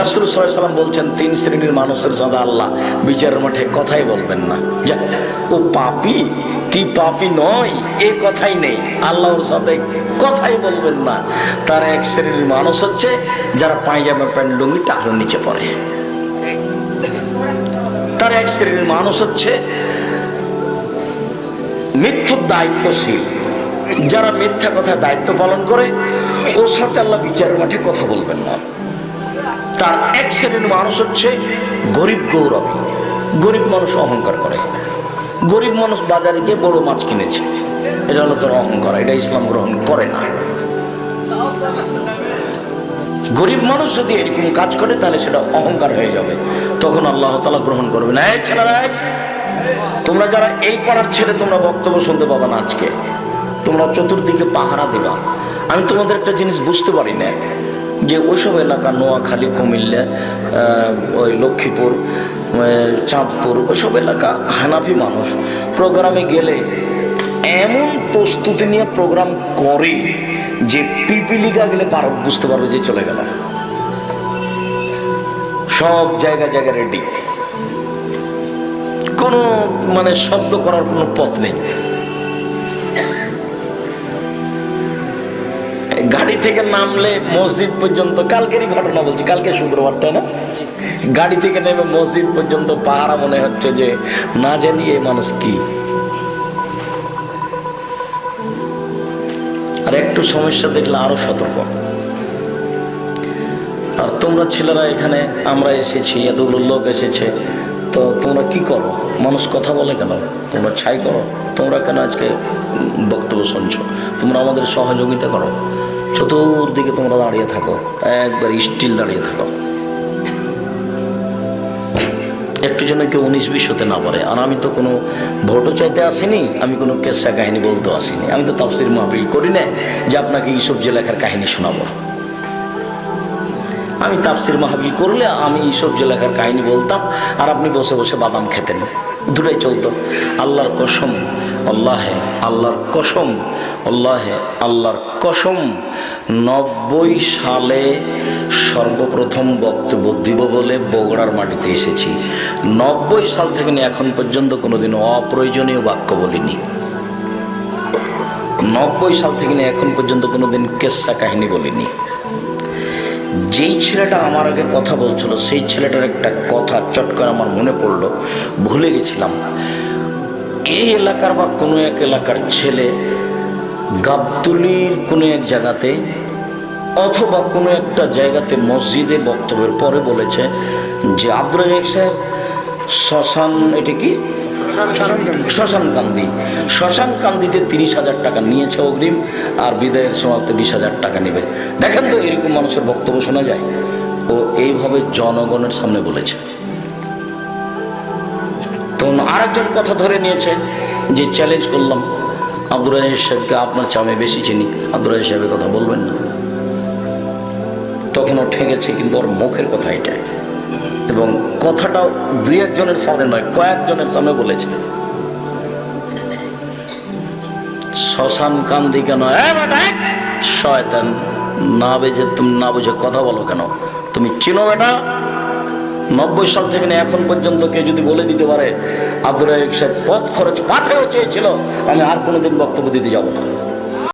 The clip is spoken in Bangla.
রাসুল সাল্লাম বলছেন, তিন শ্রেণির মানুষের সাথে আল্লাহ বিচারের মাঠে কথাই বলবেন না। যা, ও পাপি? কি পাপি নয়? এ কথাই নেই। আল্লাহর সাথে কথাই বলবেন না। তার এক শ্রেণির মানুষ হচ্ছে, যারা পায়জামা প্যান্ট লুঙ্গি টাকলোর নিচে পড়ে তার এক শ্রেণির মানুষ হচ্ছে, মৃত্যুর দায়িত্বশীল। যারা মিথ্যা কথা দায়িত্ব পালন করে, ওর সাথে আল্লাহ বিচারের মাঠে কথা বলবেন না। তার এক শ্রেণির মানুষ হচ্ছে গরিব গৌরবী। গরিব মানুষ অহংকার করে। গরিব মানুষ বাজারে গিয়ে বড় মাছ কিনেছে। এটা হলো তোর অহংকার, এটা ইসলাম গ্রহণ করে না। গরিব মানুষ যদি এরকম কাজ করে, তাহলে সেটা অহংকার হয়ে যাবে। তখন আল্লাহ তালা গ্রহণ করবে না ছেলেরা, তোমরা যারা এই পাড়ার ছেলে, তোমরা বক্তব্য শুনতে পাবা না আজকে। তোমরা চতুর্দিকে পাহারা দিবা। আমি তোমাদের একটা জিনিস বুঝতে পারি না। যে ওইসব এলাকা নোয়াখালী, কুমিল্লা ওই লক্ষ্মীপুর চাঁদপুর ওইসব এলাকা হানাফি মানুষ প্রোগ্রামে গেলে এমন প্রস্তুতি নিয়ে প্রোগ্রাম করে যে পিপিলিকা গেলে পার বুঝতে পারবে যে চলে গেল। সব জায়গা জায়গা রেডি কোনো মানে শব্দ করার কোনো পথ নেই। গাড়ি থেকে নামলে মসজিদ পর্যন্ত, কালকেরই ঘটনা বলছি, কালকে শুক্রবার, তাই না? গাড়ি থেকে নেমে মসজিদ পর্যন্ত পাহারা মনে হচ্ছে যে, না জানি এই মানুষ কি। আর একটু সমস্যা দেখলে আরও সতর্ক। আর তোমরা ছেলেরা এখানে, আমরা এসেছি এতগুলো লোক এসেছে, তো তোমরা কি করো? মানুষ কথা বলে কেন? তোমরা ছাই করো? তোমরা কেন আজকে বক্তব্য শুনছো? তোমরা আমাদের সহযোগিতা করো? চতুর্দিকে তোমরা দাঁড়িয়ে থাকো, একবার স্টিল দাঁড়িয়ে থাকো। একটু জন্য কেউ উনিশ বিশ হতে না পারে। আর আমি তো কোনো ভোটও চাইতে আসিনি, আমি কোনো কেসা কাহিনী বলতেও আসিনি। আমি তো তাফসির মাহফিল করি না যে আপনাকে যে লেখার কাহিনী শোনাবো। আমি তাফসির মাহফিল করলে আমি যে লেখার কাহিনী বলতাম, আর আপনি বসে বসে বাদাম খেতেন। দুটাই চলতো। আল্লাহর কসম আল্লাহে আল্লাহর কসম, আল্লাহে আল্লাহর কসম, নব্বই সালে সর্বপ্রথম বক্তব্য দিব বলে বগুড়ার মাটিতে এসেছি। নব্বই সাল থেকে এখন পর্যন্ত কোনোদিন অপ্রয়োজনীয় বাক্য বলিনি। নব্বই সাল থেকে এখন পর্যন্ত কোনোদিন কেসা কাহিনী বলিনি। যেই ছেলেটা আমার আগে কথা বলছিল, সেই ছেলেটার একটা কথা চট করে আমার মনে পড়ল, ভুলে গেছিলাম। এই এলাকার বা কোনো এক এলাকার ছেলে গাবতুলির কোনো এক জায়গাতে অথবা কোনো একটা জায়গাতে মসজিদে বক্তব্যের পরে বলেছে যে আব্দুল রাজাক সাহেব শ্মশান, এটা কি? শ্মশান কান্দি। শ্মশান কান্দিতে তিরিশ হাজার টাকা নিয়েছে অগ্রিম আর বিদায়ের সময়তে বিশ হাজার টাকা নেবে। দেখেন তো এরকম মানুষের বক্তব্য শোনা যায়। ও এইভাবে জনগণের সামনে বলেছে। তখন আরেকজন কথা ধরে নিয়েছে যে চ্যালেঞ্জ করলাম। আব্দুল রাজিজ সাহেবকে আপনার চেয়ে আমি বেশি চিনি। আব্দুল রাজিজ সাহেবের কথা বলবেন না। তখন ও ঠেকেছে, কিন্তু ওর মুখের কথা এটা এবং কথাটাও দুই একজনের সামনে নয়, কয়েকজনের সামনে বলেছে। শ্মশান কান্দি কেন? শয়তান, না বেজে, তুমি না বুঝে কথা বলো কেন? তুমি চিনো বেটা? নব্বই সাল থেকে না এখন পর্যন্ত কেউ যদি বলে দিতে পারে আব্দুল রাহিক সাহেব পথ খরচ পাথেও চেয়েছিল, আমি আর কোনোদিন বক্তব্য দিতে যাব না।